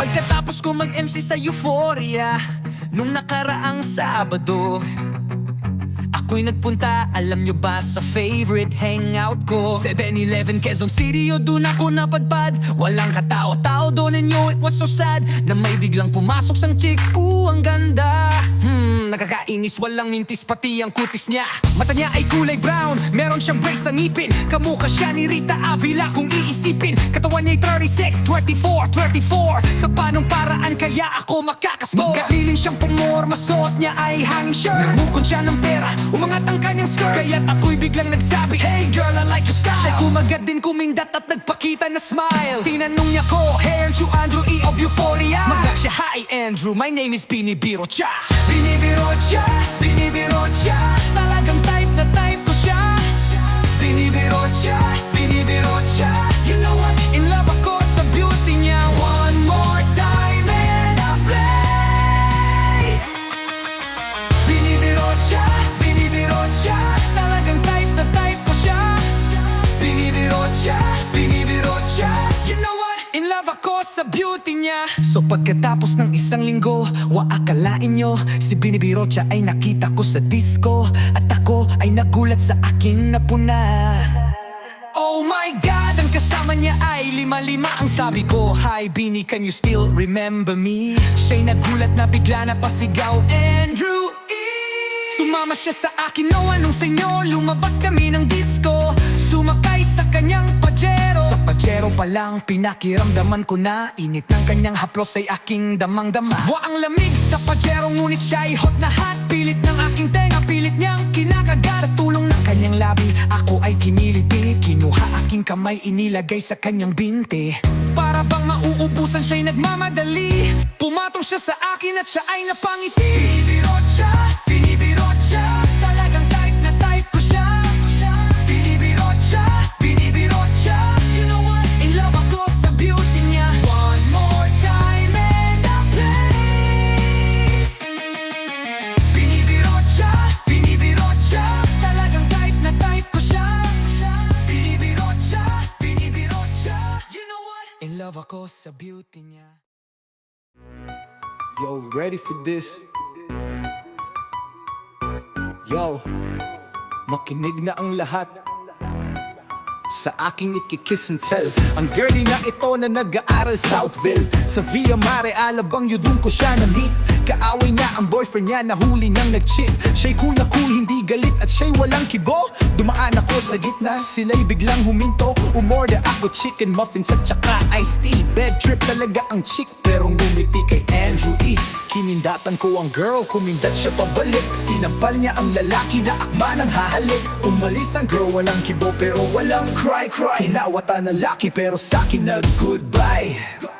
Pagkatapos ko mag-MC sa Euphoria Nung nakaraang Sabado Ako'y nagpunta, alam nyo ba sa favorite hangout ko? 7-Eleven, Quezon City, o dun ako napadpad. Walang katao-tao doon and yo, it was so sad Na may biglang pumasok sang chick, ooh, ang ganda nakakainis, walang mintis, pati ang kutis niya. Mata niya ay kulay brown, meron siyang brace sa ngipin. Kamukha siya ni Rita Avila kung iisipin. Katawan niya'y 36, 24, 34 Sa panong paraan kaya ako makakascore Magaling siyang pumorma, suot niya ay hanging shirt. Nagmukon siya ng pera, umangat ang kanyang skirt. Kaya't ako'y biglang nagsabi, Hey girl, I like your style. Siya kumagat din kumindat at nagpakita na smile. Tinanong niya ko, Hey, aren't you Andrew E of Euphoria? Smagak siya, Hi Andrew, my name is Binibiro Cha Binibiro Cha, Binibiro Cha Talagang type na type ko siya. Binibiro Cha, Binibiro Cha sa beauty niya So pagkatapos ng isang linggo Waakalain nyo Si binibiro siya ay nakita ko sa disco At ako ay nagulat sa aking napuna Oh my God! Ang kasama niya ay lima-lima Ang sabi ko, Hi Bini, can you still remember me? Siya'y nagulat na bigla na pasigaw Andrew E! Sumama siya sa akin, no anong sa inyo Lumabas kami ng disco Sumakay sa kanyang pajero pa lang, pinakiramdaman ko na. Init ng kanyang haplos ay aking damang-dama. Wa ang lamig sa pajero Ngunit siya ay hot na hot. Pilit ng aking tenga, pilit niyang kinakagat. Sa tulong ng kanyang labi, ako ay kiniliti. Kinuha aking kamay, inilagay sa kanyang binti Para bang mauubusan siya'y nagmamadali. Pumatong siya sa akin at siya ay napangiti. Binibirot siya, ako sa beauty niya. Yo, ready for this? Yo, makinig na ang lahat. Sa aking ikikiss and tell Ang girlie na ito na nag-aaral Southville. Sa Via Mare, Alabang yun ko siya na-meet Kaaway niya ang boyfriend niya na huli niyang nag-cheat. Siya'y cool na cool, hindi galit at siya'y walang kibo. Dumaan ako sa gitna, sila'y biglang huminto. Umorder ako chicken muffins at saka iced tea. Bed trip talaga ang chick pero ngumiti kay Andrew E. Kinindatan ko ang girl, kumindat siya pabalik. Sinampal niya ang lalaki na akma ng hahalik. Umalis ang girl, walang kibo pero walang cry-cry. Kinawata ng laki pero sa'kin nag-goodbye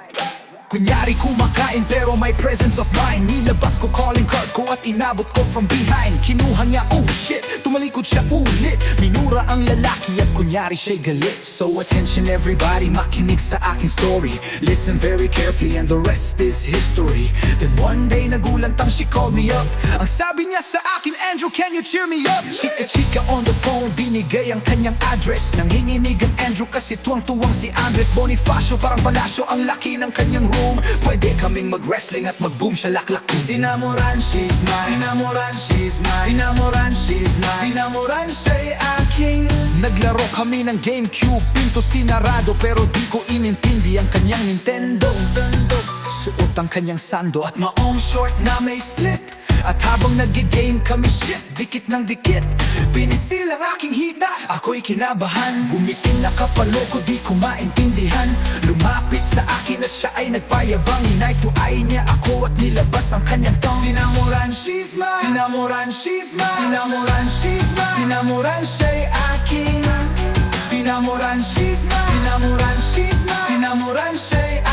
Kunyari kumakain pero may presence of mind. Nilabas ko calling card ko at inabot ko from behind. Kinuha niya, oh shit, tumalikod siya ulit. Minura ang lalaki at kunyari siya'y galit. So attention everybody, makinig sa aking story. Listen very carefully and the rest is history. Then one day nagulantang she called me up. Ang sabi niya sa akin, Andrew can you cheer me up? Chika-chika on the phone, binigay ang kanyang address. Nanginginig ang Andrew kasi tuwang-tuwang si Andres Bonifacio. Parang palasyo ang laki ng kanyang room Pwede kaming mag-wrestling at mag-boom siya laklak. Dinamoran, she's mine. Dinamoran, she's mine. Dinamoran, she's mine. Dinamoran, siya'y aking. Naglaro kami ng GameCube. Pinto sinarado pero di ko inintindi ang kanyang Nintendo. Suot ang kanyang sando at maong short na may slit at habang nag-game kami shit, dikit ng dikit. Pinisil ang aking hita, ako'y kinabahan. Bumiting na kapalo ko, di ko maintindihan. Lumapit sa akin at siya ay nagpayabang. Eye niya ako at nilabas ang kanyang tong. Dinamuran, she's mine. Dinamuran, she's mine. Dinamuran, she's mine. Dinamuran, siya'y aking. Dinamuran, she's mine. Dinamuran, she's mine. Dinamuran, siya'y aking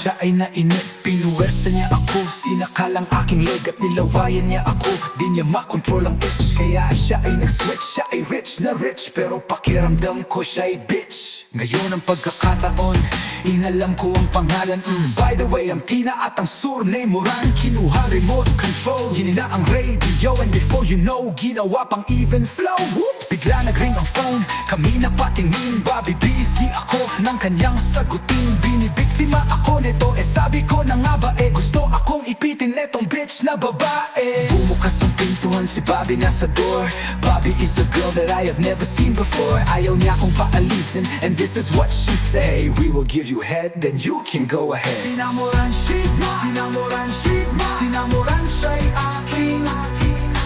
siya ay nainip, pinuwersa niya ako. Sinakalang aking leg at nilawayan niya ako. Di niya makontrol ang itch Kaya siya ay nag-switch, siya ay rich na rich Pero pakiramdam ko siya ay bitch. Ngayon ang pagkakataon, inalam ko ang pangalan. Mm. By the way, ang Tina at ang surname Moran Kinuha remote control, yun na ang radio And before you know, ginawa pang even flow. Whoops! Bigla nag-ring ang phone, kami na patingin Bobby busy ako. Ng kanyang sagutin Binibiktima ako nito, eh sabi ko na nga ba Eh gusto akong ipitin netong bitch na babae. Bumukas ang pintuan si Bobby nasa door. Bobby is a girl that I have never seen before. Ayaw niya akong paalisin And this is what she say. We will give you head, then you can go ahead. Tinamoran, she's mine. Tinamoran, she's mine. Tinamoran, siya'y aking.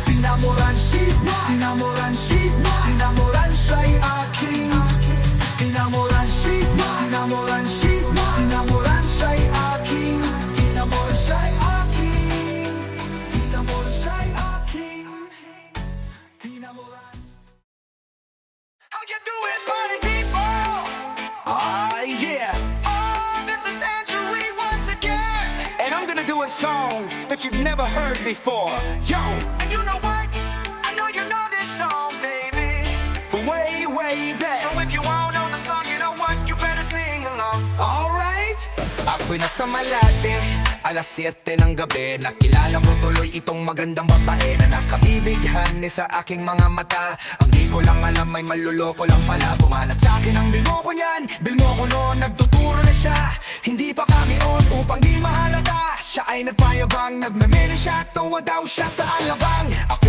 Tinamoran, she's mine. Tinamoran, she's Alas 7 ng gabi Nakilala ko tuloy itong magandang babae Na nakabibighan ni sa aking mga mata. Ang di ko lang alam ay maluloko lang pala. Bumanat sa akin ang bilmo ko niyan. Bilmo ko noon nagtuturo na siya. Hindi pa kami on upang di mahalata. Siya ay nagpayabang Nagmemene siya Tuwa daw siya sa alabang. Ako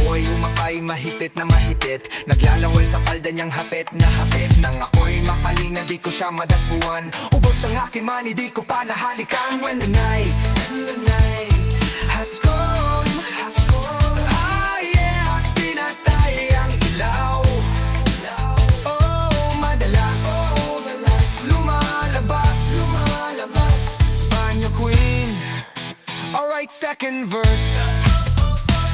mahitit na mahitit Naglalaway sa palda niyang hapit na hapit. Nang ako'y makalinga di ko siya madagpuan. Ubos ang aking money di ko pa nahalikan. When the night, the night has come, has come. Ah yeah, pinatay ang ilaw. Oh, madalas, lumalabas, lumalabas. Banyo Queen. Alright, second verse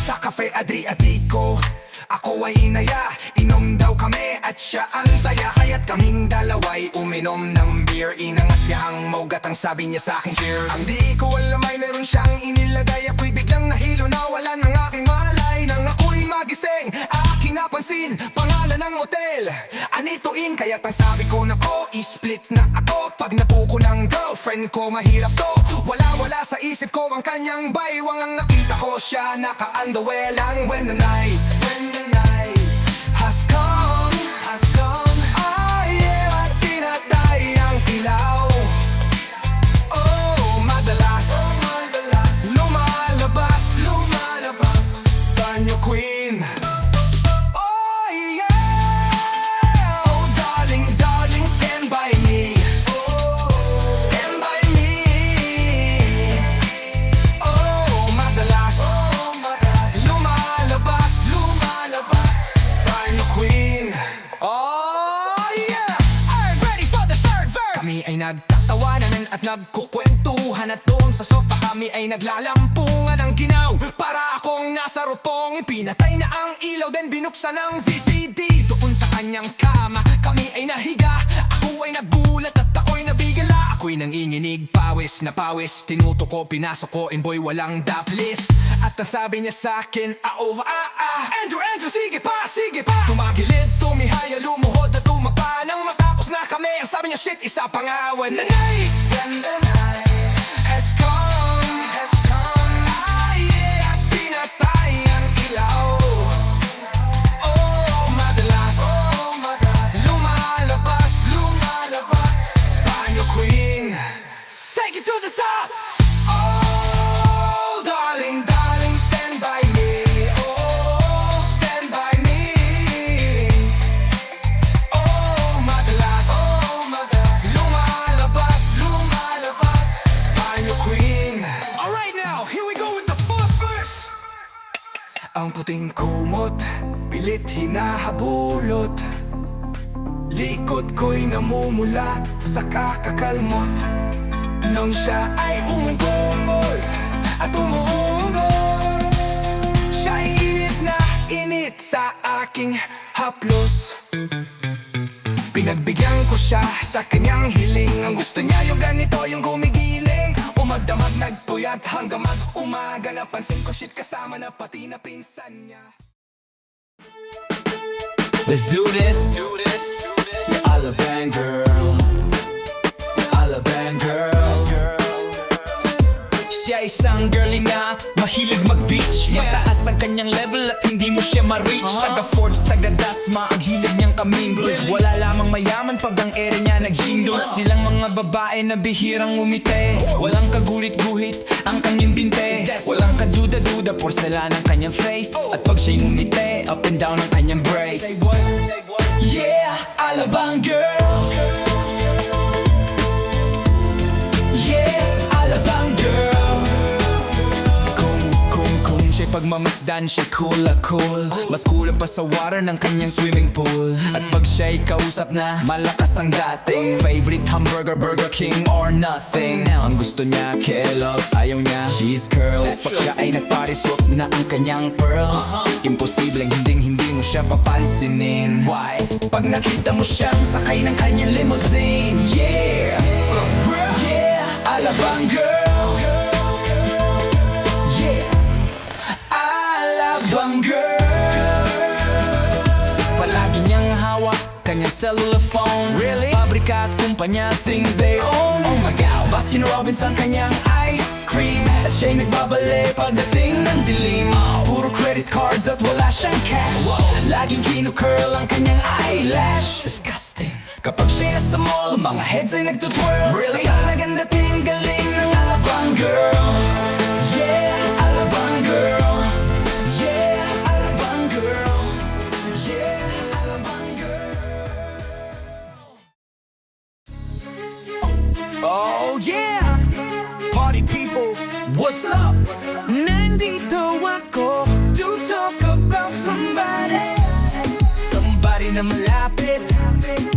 Sa cafe Adriatico Ako ay inaya Inom daw kami at siya ang taya Kaya't kaming dalaway uminom ng beer. Inangat niya ang mogat ang sabi niya sa akin cheers. Ang di ko alam ay meron siyang inilagay. Ako'y biglang nahilo na wala ng aking malay. Nang ako'y magising aking napansin Pangalan ng hotel Anito Inn Kaya't ang sabi ko na ko Split na ako. Pag napuko ng girlfriend ko mahirap to. Wala wala sa isip ko ang kanyang baywang. Ang nakita ko siya naka-underwear lang. When the night When the night has come Has come. Ah yeah At pinatay ang ilaw nagkukwentuhan At doon sa sofa kami ay naglalampungan ng ginaw. Para akong nasa rupong Ipinatay na ang ilaw Then binuksan ang VCD Doon sa kanyang kama Kami ay nahiga. Ako ay nagulat at ako'y nabigala. Ako'y nanginginig Pawis na pawis. Tinuto ko, pinasok ko Inboy walang daplis. At ang sabi niya sa akin Ah oh ah ah. Andrew, Andrew, sige pa, sige pa. Tumagilid, tumihaya, shit, isa pang awan the night puting kumot, pilit hinahabulot. Likod ko'y namumula sa kakakalmot. Nang siya ay umungol at umuungos Siya'y init na init sa aking haplos. Pinagbigyan ko siya sa kanyang hiling. Ang gusto niya yung ganito, yung gumigilid nagpuyat hanggang mag-umaga Napansin ko shit kasama na pati na pinsan niya Let's do this. Do this. Alabang girl. Alabang girl. Siya isang girly na mahilig mag-beach. Mataas ang kanyang level at hindi mo siya ma-reach. Taga Forbes, taga Dasma, ang hilig niyang kamingle Wala lamang mayaman pag ang ere niya nag-jingle. Silang mga babae na bihirang umite. Walang kagurit-guhit ang kanyang binte. Walang kaduda-duda, porcelain ang kanyang face. At pag siya'y umite, up and down ang kanyang brace. Yeah, Alabang girl pagmamasdan, siya cool na cool. Mas cool pa sa water ng kanyang swimming pool. At pag siya'y kausap na, malakas ang dating. Favorite hamburger, Burger King or nothing. Ang gusto niya, Kellogg's, ayaw niya, cheese curls. Pag siya ay nagparisot na ang kanyang pearls. Imposibleng hinding hindi mo siya papansinin. Why? Pag nakita mo siyang sakay ng kanyang limousine. Yeah! Yeah! Alabang girl kanyang cellular phone Really? Pabrika at kumpanya, things they own. Oh my God! Baskin Robbins ang kanyang ice cream. At siya'y nagbabale pagdating ng dilim. Puro credit cards at wala siyang cash. Laging kinukurl ang kanyang eyelash. Disgusting. Kapag siya'y nasa mall, mga heads ay nagtutwirl. Really? Talagang dating galing ng Alabang girl what's up? Nandito ako to talk about somebody. Somebody na malapit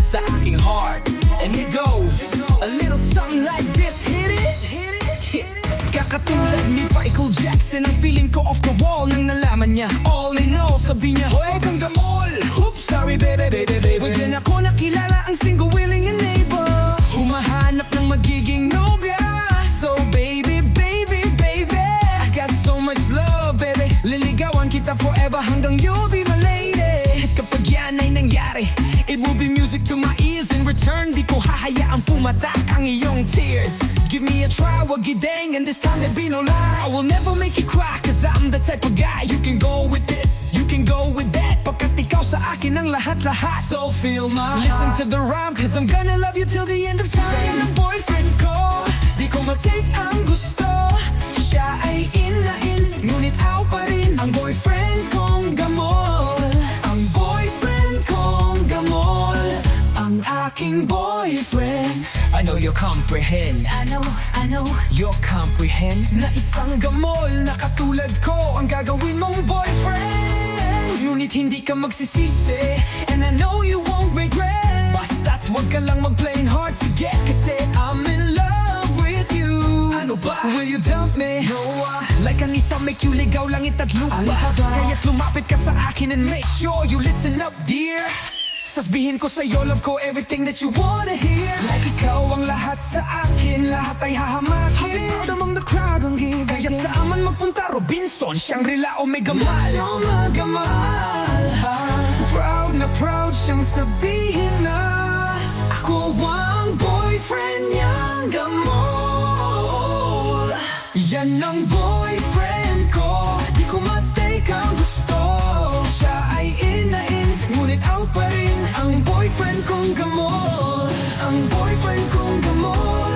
sa aking heart. And it goes a little something like this. Hit it, hit it, hit it. Kakatulad ni Michael Jackson Ang feeling ko off the wall nang nalaman niya. All in all, sabi niya Hoy, kang gamol. Oops, sorry baby, baby, baby. Diyan ako nakilala ang single willing and able pumatak ang iyong tears. Give me a try, wag gideng And this time there be no lie. I will never make you cry Cause I'm the type of guy You can go with this, you can go with that Pagkat ikaw sa akin ang lahat-lahat. So feel my Listen to the rhyme Cause I'm gonna love you till the end of time. Yan ang boyfriend ko Di ko mag-take ang gusto. Siya ay in na in Ngunit aw pa rin Ang boyfriend kong gamol aking boyfriend. I know you comprehend. I know, I know. You comprehend. Na isang gamol na katulad ko Ang gagawin mong boyfriend. Ngunit hindi ka magsisisi And I know you won't regret. Basta't wag ka lang mag-playing hard to get Kasi I'm in love with you. Ano ba? Will you dump me? No, ah. Like ang isang may ligaw langit at lupa. Ba? Kaya't lumapit ka sa akin and make sure you listen up dear Sasabihin ko sa'yo, love ko everything that you wanna hear. Like ikaw ang lahat sa akin, lahat ay hahamakin. Happy proud among the crowd ang gigigil Kaya't saan man magpunta, Robinson, Shangri-La o Megamal Siyang magamal Proud na proud siyang sabihin na Ako ang boyfriend niyang gamol. Yan ang boyfriend ko out pa rin Ang boyfriend kong gamol. Ang boyfriend kong gamol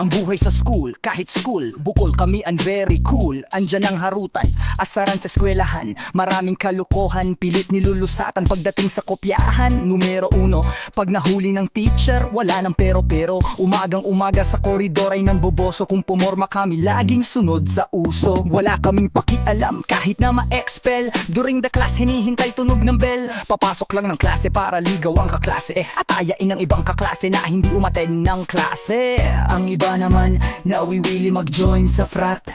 Ang buhay sa school Kahit school. Bukol kami and very cool. Andyan ang harutan Asaran sa eskwelahan. Maraming kalukohan Pilit nilulusatan. Pagdating sa kopyahan Numero uno. Pag nahuli ng teacher Wala nang pero-pero. Umagang umaga sa koridor ay nang boboso Kung pumorma kami Laging sunod sa uso. Wala kaming pakialam Kahit na ma-expel. During the class Hinihintay tunog ng bell. Papasok lang ng klase Para ligaw ang kaklase. At ayain ng ibang kaklase Na hindi umaten ng klase. Ang iba naman Nawiwili mag-join sa frat.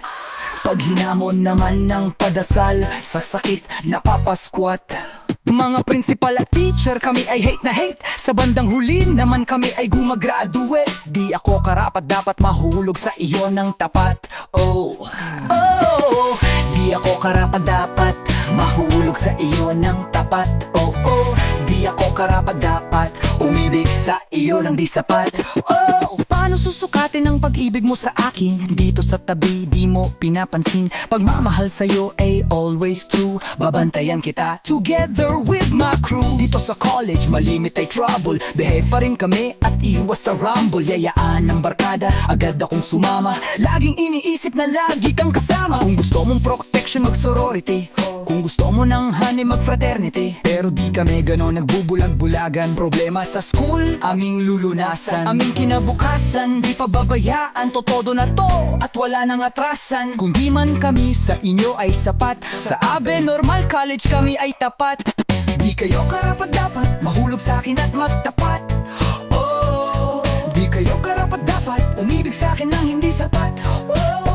Pag hinamon naman ng padasal Sa sakit napapasquat Mga principal at teacher kami ay hate na hate. Sa bandang huli naman kami ay gumagraduate. Di ako karapat dapat mahulog sa iyo ng tapat. Oh, oh Di ako karapat dapat mahulog sa iyo ng tapat. Oh, oh Di ako karapat dapat umibig sa iyo ng di sapat. Oh, paano susukatin ang pag-ibig mo sa akin? Dito sa tabi di mo pinapansin. Pagmamahal sa'yo ay always true. Babantayan kita together with my crew. Dito sa college malimit ay trouble. Behave pa rin kami at iwas sa rumble. Yayaan ng barkada, agad akong sumama. Laging iniisip na lagi kang kasama. Kung gusto mong protection mag sorority Kung gusto mo ng honey mag fraternity Pero di kami ganon nagbubulag-bulagan. Problema sa school, aming lulunasan. Aming kinabukasan, di pababayaan Totodo na to at wala nang atrasan. Kung di man kami sa inyo ay sapat Sa Abe Normal College kami ay tapat. Di kayo karapat dapat mahulog sa akin at magtapat. Oh, di kayo karapat dapat umibig sa akin ng hindi sapat. Oh,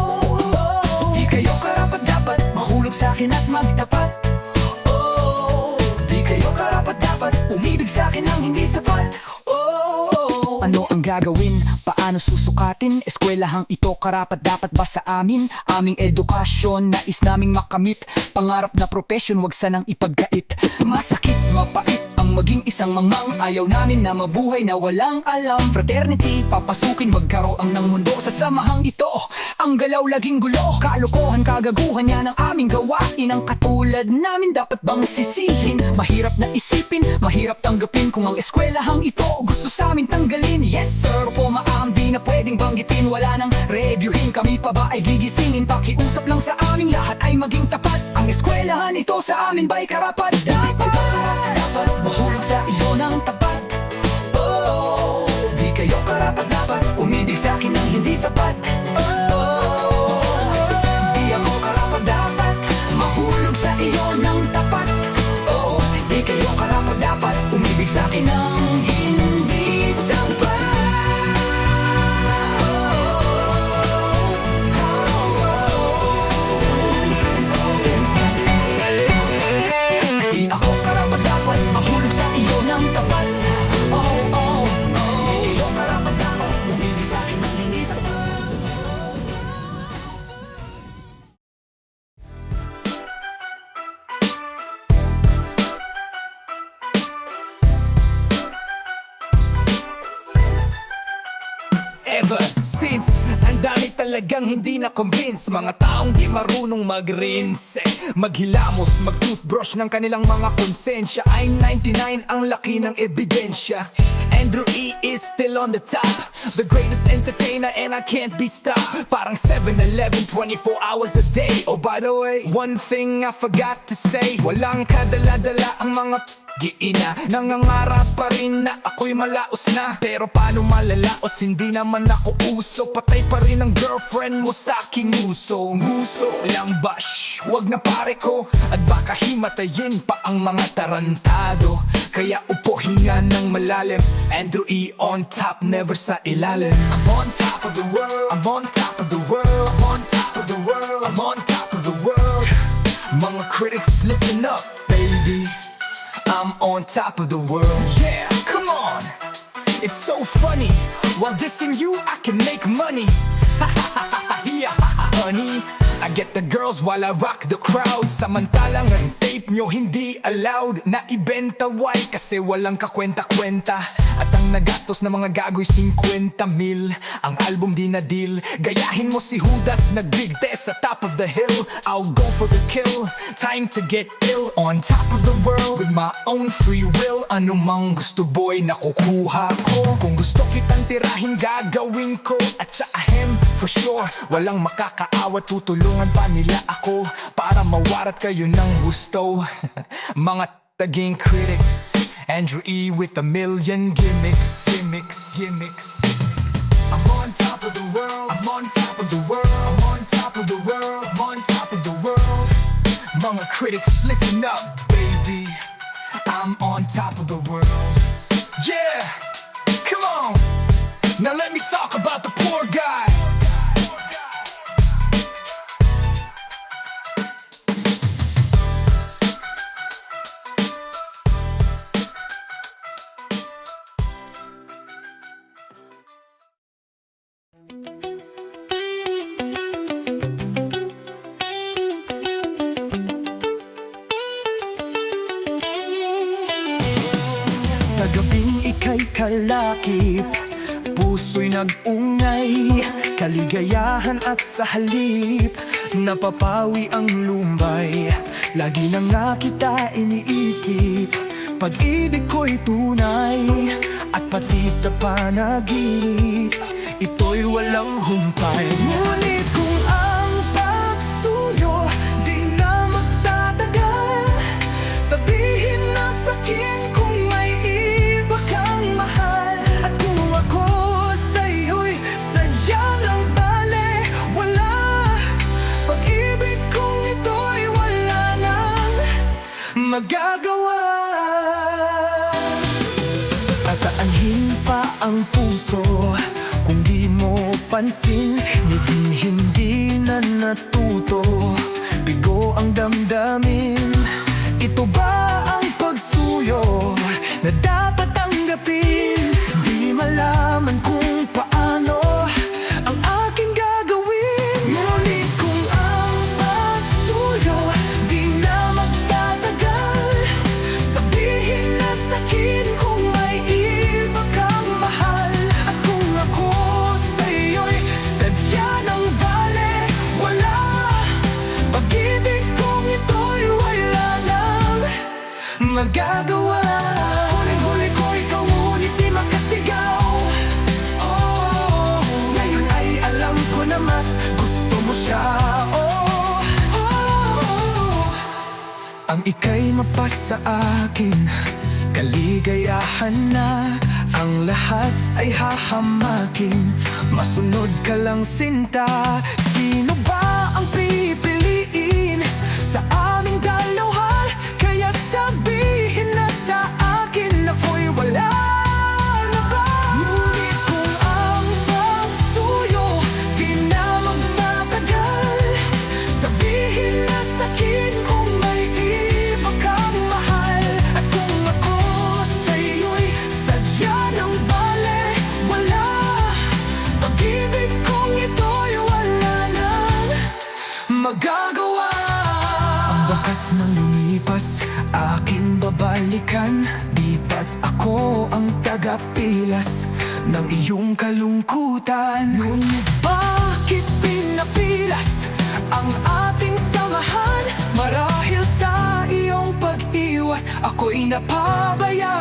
mahulog sa akin at magtapat Oh, di kayo karapat dapat umibig sa akin ng hindi sapat Oh, ano ang gagawin? Paano susukatin? Eskwelahang ito karapat dapat ba sa amin? Aming edukasyon, nais naming makamit Pangarap na profession, wag sanang ipagkait Masakit, mapait ang maging isang mamang Ayaw namin na mabuhay na walang alam. Fraternity, papasukin magkaroon ng mundo Sa samahang ito, ang galaw laging gulo Kalokohan, kagaguhan yan ang aming gawain Ang katulad namin dapat bang sisihin? Mahirap na isipin, mahirap tanggapin Kung ang eskwelahang ito gusto sa amin tanggalin. Yes sir po maam, di na pwedeng banggitin. Wala nang reviewin, kami pa ba ay gigisingin? Pakiusap lang sa aming lahat ay maging tapat. Ang eskwelahan ito sa amin ba'y karapat? Dapat, dapat mahulog sa iyo ng Oh, di kayo karapat dapat Umibig sa akin ng hindi sapat. Oh, talagang hindi na convince Mga taong di marunong mag-rinse. Maghilamos, mag-toothbrush ng kanilang mga konsensya. I'm 99 ang laki ng ebidensya. Andrew E is still on the top The greatest entertainer and I can't be stopped. Parang 7-Eleven 24 hours a day. Oh by the way, one thing I forgot to say Walang kadala-dala ang mga Giina, nangangarap pa rin na ako'y malaos na. Pero paano malalaos, hindi naman ako uso. Patay pa rin ang girlfriend mo sa aking uso. Nguso lang bash, wag na pare ko. At baka himatayin pa ang mga tarantado. Kaya upo hinga ng malalim. Andrew E on top, never sa ilalim. I'm on top of the world, I'm on top of the world. I'm on top of the world, I'm on top of the world. Mga critics, listen up, baby I'm on top of the world. Yeah, come on. It's so funny. While dissing you, I can make money. yeah, honey. I get the girls while I rock the crowd. Samantalang ang tape nyo hindi allowed. Na ibenta why? Kasi walang kakwenta-kwenta. At ang nagastos na mga gagoy 50 mil. Ang album di na deal. Gayahin mo si Judas Nagbig test sa top of the hill. I'll go for the kill. Time to get ill. On top of the world With my own free will. Ano mang gusto boy nakukuha ko. Kung gusto kitang tirahin gagawin ko. At sa ahem for sure. Walang makakaawa tutulungan pa nila ako Para mawarat kayo ng gusto. Mga taging critics Andrew E with a million gimmicks Gimmicks, gimmicks. I'm on top of the world I'm on top of the world I'm on top of the world I'm on top of the world. Mga critics listen up baby. I'm on top of the world. Yeah Come on. Now let me talk about the Sa gabing ika'y kalakip Puso'y nag-ungay Kaligayahan at sa halip Napapawi ang lumbay. Lagi na nga kita iniisip Pag-ibig ko'y tunay At pati sa panaginip Ito'y walang humpay. Ngunit magagawa. At aanhin pa ang puso Kung di mo pansin Niging hindi na natuto. Bigo ang damdamin Ito ba ang ika'y mapas sa akin. Kaligayahan na Ang lahat ay hahamakin. Masunod ka lang sinta. Sino ba babalikan Di ba't ako ang tagapilas ng iyong kalungkutan? Ngunit bakit pinapilas ang ating samahan? Marahil sa iyong pag-iwas, ako'y napabayaan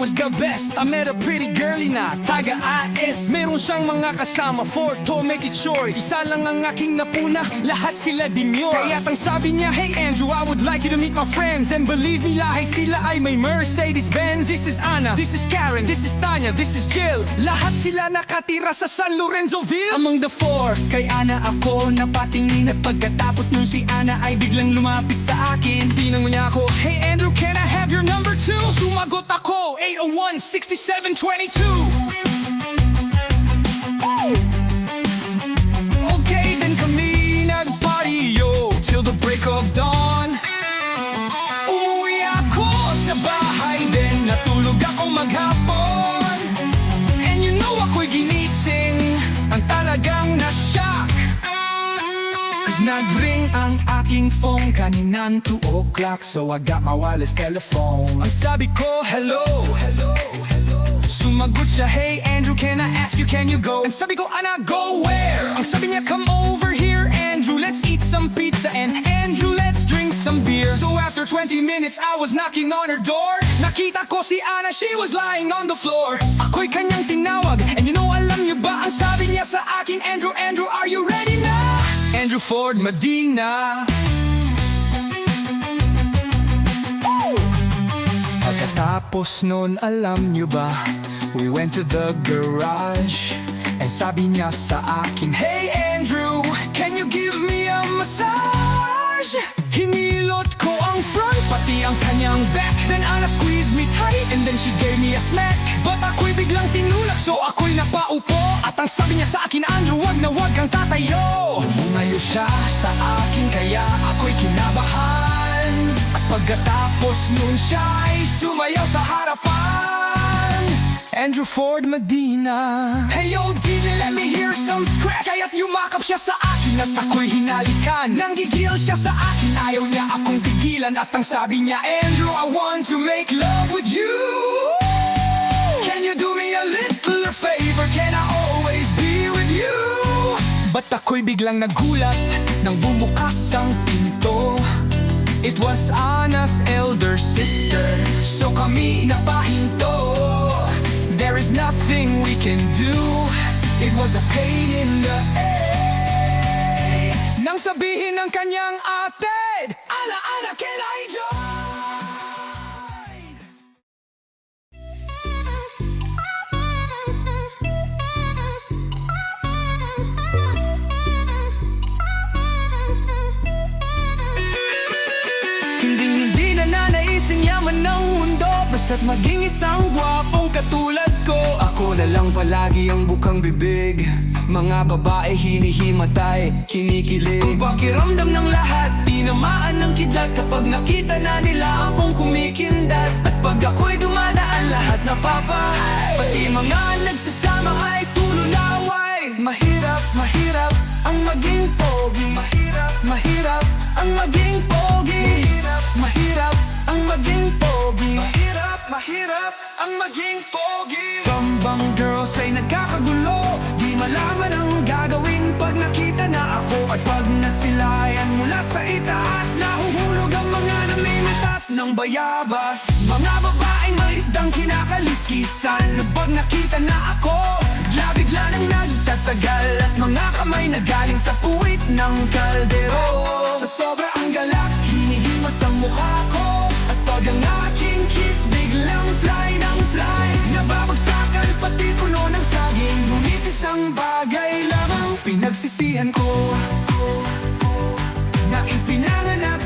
was the best. I met a pretty girly na, taga AS Meron siyang mga kasama, for to make it short. Isa lang ang aking napuna, lahat sila demure. Kaya't ang sabi niya, hey Andrew, I would like you to meet my friends. And believe me, lahay sila ay may Mercedes-Benz. This is Anna, this is Karen, this is Tanya, this is Jill. Lahat sila nakatira sa San Lorenzoville. Among the four, kay Ana ako napatingin. At pagkatapos nun si Ana ay biglang lumapit sa akin. Tinanong niya ako, Hey Andrew, can I have your number two? Sumagot ako, 801-6722 break of dawn. Umuwi ako sa bahay Then natulog ako maghapon. And you know ako'y ginising Ang talagang na-shock Cause nag-ring ang aking phone Kaninan 2 o'clock So I got my wireless telephone. Ang sabi ko, hello, hello, hello. Sumagot siya, hey Andrew, can I ask you, can you go? And sabi ko, Ana, go where? Ang sabi niya, come over here, Andrew Let's eat some pizza and Andrew, let's drink some beer. So after 20 minutes, I was knocking on her door. Nakita ko si Ana, she was lying on the floor. Ako'y kanyang tinawag And you know, alam niyo ba ang sabi niya sa akin? Andrew, Andrew, are you ready na? Andrew Ford Medina. Pagkatapos nun, alam niyo ba We went to the garage And sabi niya sa akin Hey Andrew, can you give me a massage? Kanyang back. Then Anna squeezed me tight and then she gave me a smack. But ako'y biglang tinulak so ako'y napaupo. At ang sabi niya sa akin Andrew, wag na wag kang tatayo. Lumayo siya sa akin kaya ako'y kinabahan. At pagkatapos nun siya ay sumayaw sa harapan Andrew Ford Medina. Hey yo DJ let me hear some scratch. Kaya't yumakap siya sa akin at ako'y hinalikan. Nanggigil siya sa akin ayaw niya akong pigilan. At ang sabi niya Andrew I want to make love with you. Can you do me a little favor? Can I always be with you? Ba't ako'y biglang nagulat Nang bumukas ang pinto? It was Anna's elder sister So kami napahinto There is nothing we can do It was a pain in the A Nang sabihin ng kanyang ate Ana, Ana, can I join? Hindi hindi na nanaisin yaman ng mundo Basta't maging isang gwapong katulad ko na lang palagi ang bukang bibig. Mga babae hinihimatay, kinikilig. Ang pakiramdam ng lahat, tinamaan ng kidlat Kapag nakita na nila akong kumikindat. At pag ako'y dumadaan lahat napapa. Pati mga nagsasama ay tululaway Mahirap, mahirap ang maging pogi. Mahirap, mahirap ang maging pogi. Mahirap, mahirap ang maging pogi. Mahirap, mahirap ang maging pogi. Bambang girls ay nagkakagulo. Di malaman ang gagawin pag nakita na ako. At pag nasilayan mula sa itaas Nahuhulog ang mga namimitas ng bayabas. Mga babaeng may kinakaliskisan. Pag nakita na ako Bigla-bigla nang nagtatagal. At mga kamay na galing sa puwit ng kaldero. Sa sobra ang galak, hinihimas ang mukha pinagsisihan ko Na ipinanganak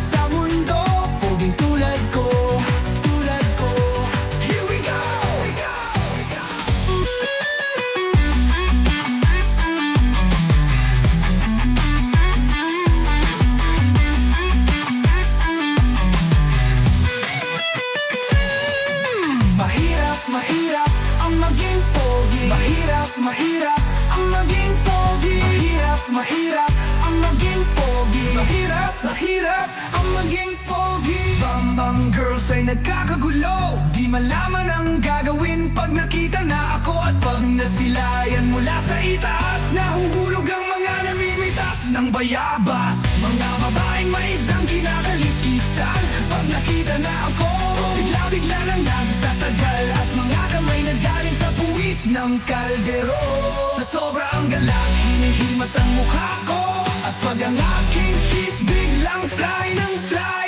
Ay nagkakagulo. Di malaman ang gagawin pag nakita na ako At pag nasilayan mula sa itaas. Nahuhulog ang mga namimitas ng bayabas. Mga babaeng mais ng kinakaliskisan. Pag nakita na ako Bigla-bigla nang nagtatagal. At mga kamay na galing sa buwit ng kaldero. Sa sobrang galak Hinihimas ang mukha ko. At pag ang aking kiss Biglang fly ng fly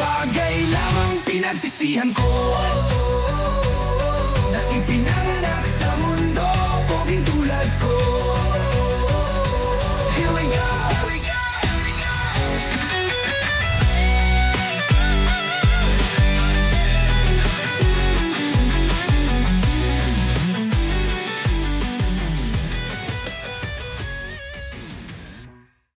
bagay lamang pinagsisihan ko